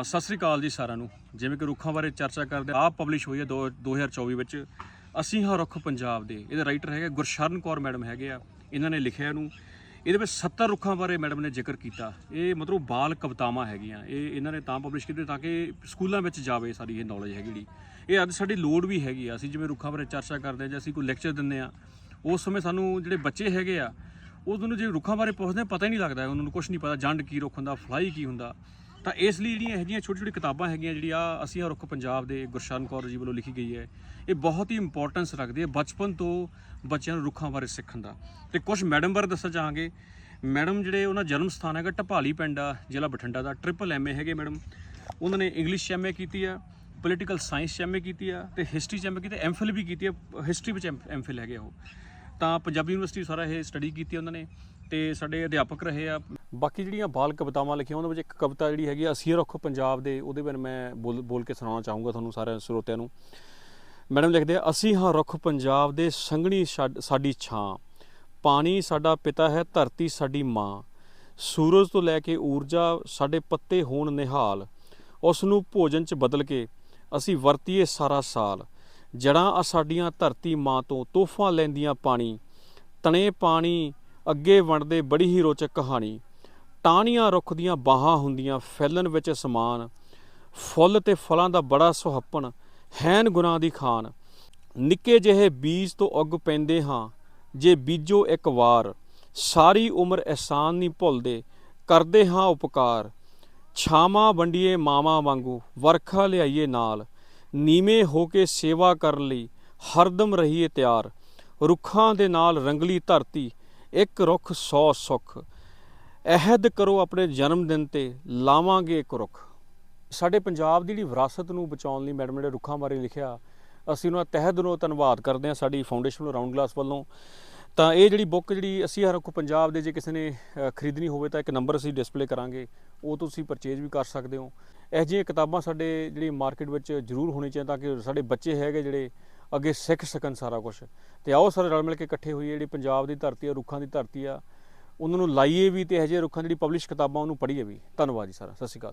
ਸਤਿ ਸ੍ਰੀ ਅਕਾਲ ਜੀ ਸਾਰਿਆਂ ਨੂੰ। ਜਿਵੇਂ ਕਿ ਰੁੱਖਾਂ ਬਾਰੇ ਚਰਚਾ ਕਰਦੇ ਆਪ ਪਬਲਿਸ਼ ਹੋਈ ਹੈ ਦੋ- 2024 ਵਿੱਚ। ਅਸੀਂ ਹਾਂ ਰੁੱਖ ਪੰਜਾਬ ਦੇ। ਇਹਦੇ ਰਾਈਟਰ ਹੈਗੇ ਗੁਰਸ਼ਰਨ ਕੌਰ ਮੈਡਮ ਹੈਗੇ ਆ। ਇਹਨਾਂ ਨੇ ਲਿਖਿਆ ਇਹਨੂੰ। ਇਹਦੇ ਵਿੱਚ 70 ਰੁੱਖਾਂ ਬਾਰੇ ਮੈਡਮ ਨੇ ਜ਼ਿਕਰ ਕੀਤਾ। ਇਹ ਮਤਲਬ ਬਾਲ ਕਵਿਤਾਵਾਂ ਹੈਗੀਆਂ। ਇਹ ਇਹਨਾਂ ਨੇ ਤਾਂ ਪਬਲਿਸ਼ ਕੀਤੀ ਤਾਂ ਕਿ ਸਕੂਲਾਂ ਵਿੱਚ ਜਾਵੇ ਸਾਰੀ ਇਹ ਨੌਲੇਜ ਹੈਗੀ ਜਿਹੜੀ। ਇਹ ਅੱਜ ਸਾਡੀ ਲੋੜ ਵੀ ਹੈਗੀ ਆ। ਅਸੀਂ ਜਿਵੇਂ ਰੁੱਖਾਂ ਬਾਰੇ ਚਰਚਾ ਕਰਦੇ ਹਾਂ ਜਾਂ ਅਸੀਂ ਕੋਈ ਲੈਕਚਰ ਦਿੰਦੇ ਆ ਉਸ ਸਮੇਂ ਸਾਨੂੰ ਜਿਹੜੇ ਬੱਚੇ ਹੈਗੇ ਆ ਉਹਨਾਂ ਨੂੰ ਜੇ ਰੁੱਖਾਂ ਬਾਰੇ ਪੁੱਛਦੇ ਆ, ਪਤਾ ਹੀ ਨਹੀਂ ਲੱਗਦਾ। ਉਹਨਾਂ ਨੂੰ ਕੁਝ ਨਹੀਂ ਪਤਾ। ਜੰਡ ਕੀ ਰੁੱਖ ਹੁੰਦਾ ਫਲਾਈ ਕੀ ਹੁੰਦਾ। ਤਾਂ ਇਸ ਲਈ ਜਿਹੜੀਆਂ ਇਹੋ ਜਿਹੀਆਂ ਛੋਟੀ ਛੋਟੀ ਕਿਤਾਬਾਂ ਹੈਗੀਆਂ ਜਿਹੜੀ ਆ ਅਸੀਂ ਆ ਰੁੱਖ ਪੰਜਾਬ ਦੇ ਗੁਰਸ਼ਨ ਕੌਰ ਜੀ ਵੱਲੋਂ ਲਿਖੀ ਗਈ ਹੈ, ਇਹ ਬਹੁਤ ਹੀ ਇੰਪੋਰਟੈਂਸ ਰੱਖਦੀ ਹੈ ਬਚਪਨ ਤੋਂ ਬੱਚਿਆਂ ਨੂੰ ਰੁੱਖਾਂ ਬਾਰੇ ਸਿੱਖਣ ਦਾ। ਤੇ ਕੁਝ ਮੈਡਮ ਬਾਰੇ ਦੱਸਣਾ ਚਾਹਾਂਗੇ। ਮੈਡਮ ਜਿਹੜੇ ਉਹਨਾਂ ਜਨਮ ਸਥਾਨ ਹੈਗਾ ਢਪਾਲੀ ਪਿੰਡ ਆ, ਜ਼ਿਲ੍ਹਾ ਬਠਿੰਡਾ ਦਾ ਟ੍ਰਿਪਲ ਐਮਏ ਹੈਗੇ ਮੈਡਮ। ਉਹਨਾਂ ਨੇ ਇੰਗਲਿਸ਼ ਐਮਏ ਕੀਤੀ ਆ ਪੋਲੀਟੀਕਲ ਸਾਇੰਸ ਐਮਏ ਕੀਤੀ ਆ, ਤੇ ਹਿਸਟਰੀ ਚ ਐਮਏ ਕੀਤੀ ਐਮਫਿਲ ਵੀ ਕੀਤੀ ਆ ਹਿਸਟਰੀ ਵਿੱਚ ਐਮਫਿਲ ਹੈਗੇ ਉਹ। ਤਾਂ ਪੰਜਾਬੀ ਯੂਨੀਵਰਸਿਟੀ ਸਾਰਾ ਇਹ ਸਟੱਡੀ ਕੀਤੀ ਉਹਨਾਂ ਨੇ। ਤੇ ਸਾਡੇ ਅਧਿਆਪਕ ਰਹੇ ਆ। ਬਾਕੀ ਜਿਹੜੀਆਂ ਬਾਲ ਕਵਿਤਾਵਾਂ ਲਿਖੀਆਂ ਉਹਨਾਂ ਵਿੱਚ ਇੱਕ ਕਵਿਤਾ ਜਿਹੜੀ ਹੈਗੀ ਆ, ਅਸੀਂ ਰੱਖੋ ਪੰਜਾਬ ਦੇ, ਉਹਦੇ ਬਾਰੇ ਮੈਂ ਬੋਲ ਬੋਲ ਕੇ ਸੁਣਾਉਣਾ ਚਾਹੂੰਗਾ ਤੁਹਾਨੂੰ ਸਾਰੇ ਸਰੋਤਿਆਂ ਨੂੰ। ਮੈਡਮ ਲਿਖਦੇ ਆ, ਅਸੀਂ ਹਾਂ ਰੁੱਖ ਪੰਜਾਬ ਦੇ, ਸੰਘਣੀ ਛੱਡ- ਸਾਡੀ ਛਾਂ। ਪਾਣੀ ਸਾਡਾ ਪਿਤਾ ਹੈ, ਧਰਤੀ ਸਾਡੀ ਮਾਂ। ਸੂਰਜ ਤੋਂ ਲੈ ਕੇ ਊਰਜਾ ਸਾਡੇ ਪੱਤੇ ਹੋਣ ਨਿਹਾਲ। ਉਸ ਨੂੰ ਭੋਜਨ ਚ ਬਦਲ ਕੇ ਅਸੀਂ ਵਰਤੀਏ ਸਾਰਾ ਸਾਲ। ਜੜਾਂ ਆ ਸਾਡੀਆਂ ਧਰਤੀ ਮਾਂ ਤੋਂ, ਤੋਹਫਾ ਲੈਂਦੀਆਂ ਪਾਣੀ। ਤਣੇ ਪਾਣੀ ਅੱਗੇ ਵੰਡਦੇ ਬੜੀ ਹੀ ਰੋਚਕ ਕਹਾਣੀ। ਟਾਹਣੀਆਂ ਰੁੱਖ ਦੀਆਂ ਬਾਹਾਂ ਹੁੰਦੀਆਂ ਫੈਲਣ ਵਿੱਚ ਸਮਾਨ। ਫੁੱਲ ਤੇ ਫਲਾਂ ਦਾ ਬੜਾ ਸੁਹੱਪਣ, ਹੈਨ ਗੁਨਾਹ ਦੀ ਖਾਨ। ਨਿੱਕੇ ਜਿਹੇ ਬੀਜ ਤੋਂ ਉੱਗ ਪੈਂਦੇ ਹਾਂ, ਜੇ ਬੀਜੋ ਇੱਕ ਵਾਰ। ਸਾਰੀ ਉਮਰ ਅਹਿਸਾਨ ਨਹੀਂ ਭੁੱਲਦੇ, ਕਰਦੇ ਹਾਂ ਉਪਕਾਰ। ਛਾਵਾਂ ਵੰਡੀਏ ਮਾਵਾਂ ਵਾਂਗੂ, ਵਰਖਾ ਲਿਆਈਏ ਨਾਲ। ਨੀਵੇਂ ਹੋ ਕੇ ਸੇਵਾ ਕਰਨ ਲਈ ਹਰਦਮ ਰਹੀਏ ਤਿਆਰ। ਰੁੱਖਾਂ ਦੇ ਨਾਲ ਰੰਗਲੀ ਧਰਤੀ ਇੱਕ ਰੁੱਖ ਸੌ ਸੁੱਖ। ਅਹਿਦ ਕਰੋ ਆਪਣੇ ਜਨਮ ਦਿਨ ਤੇ, ਲਾਵਾਂਗੇ ਇੱਕ ਰੁੱਖ। ਸਾਡੇ ਪੰਜਾਬ ਦੀ ਜਿਹੜੀ ਵਿਰਾਸਤ ਨੂੰ ਬਚਾਉਣ ਲਈ ਮੈਡਮ ਨੇ ਰੁੱਖਾਂ ਬਾਰੇ ਲਿਖਿਆ, ਅਸੀਂ ਉਹਨਾਂ ਦਾ ਤਹਿ ਦਿਲੋਂ ਧੰਨਵਾਦ ਕਰਦੇ ਹਾਂ ਸਾਡੀ ਫਾਊਂਡੇਸ਼ਨ ਵੱਲੋਂ ਰਾਉਂਡ ਗਲਾਸ ਵੱਲੋਂ। ਤਾਂ ਇਹ ਜਿਹੜੀ ਬੁੱਕ ਜਿਹੜੀ ਅਸੀਂ ਹਰ ਕੋ ਪੰਜਾਬ ਦੇ ਜੇ ਕਿਸੇ ਨੇ ਖਰੀਦਣੀ ਹੋਵੇ ਤਾਂ ਇੱਕ ਨੰਬਰ ਅਸੀਂ ਡਿਸਪਲੇ ਕਰਾਂਗੇ, ਉਹ ਤੁਸੀਂ ਪਰਚੇਜ ਵੀ ਕਰ ਸਕਦੇ ਹੋ। ਇਹ ਜਿਹੀਆਂ ਕਿਤਾਬਾਂ ਸਾਡੇ ਜਿਹੜੀ ਮਾਰਕੀਟ ਵਿੱਚ ਜ਼ਰੂਰ ਹੋਣੀ ਚਾਹੀਦੀ ਤਾਂ ਕਿ ਸਾਡੇ ਬੱਚੇ ਹੈਗੇ ਜਿਹੜੇ ਅੱਗੇ ਸਿੱਖ ਸਕਣ ਸਾਰਾ ਕੁਝ ਤੇ ਆਓ ਸਾਰੇ ਰਲ ਮਿਲ ਕੇ ਇਕੱਠੇ ਹੋਈਏ, ਜਿਹੜੀ ਪੰਜਾਬ ਦੀ ਧਰਤੀ ਆ, ਰੁੱਖਾਂ ਦੀ ਧਰਤੀ ਆ, ਉਹਨਾਂ ਨੂੰ ਲਾਈਏ ਵੀ ਤੇ ਇਹ ਜਿਹੇ ਰੁੱਖਾਂ ਦੀ ਜਿਹੜੀ ਪਬਲਿਸ਼ ਕਿਤਾਬਾਂ, ਉਹਨੂੰ ਪੜ੍ਹੀਏ ਵੀ। ਧੰਨਵਾਦ ਜੀ ਸਾਰਾ। ਸਤਿ ਸ਼੍ਰੀ ਅਕਾਲ।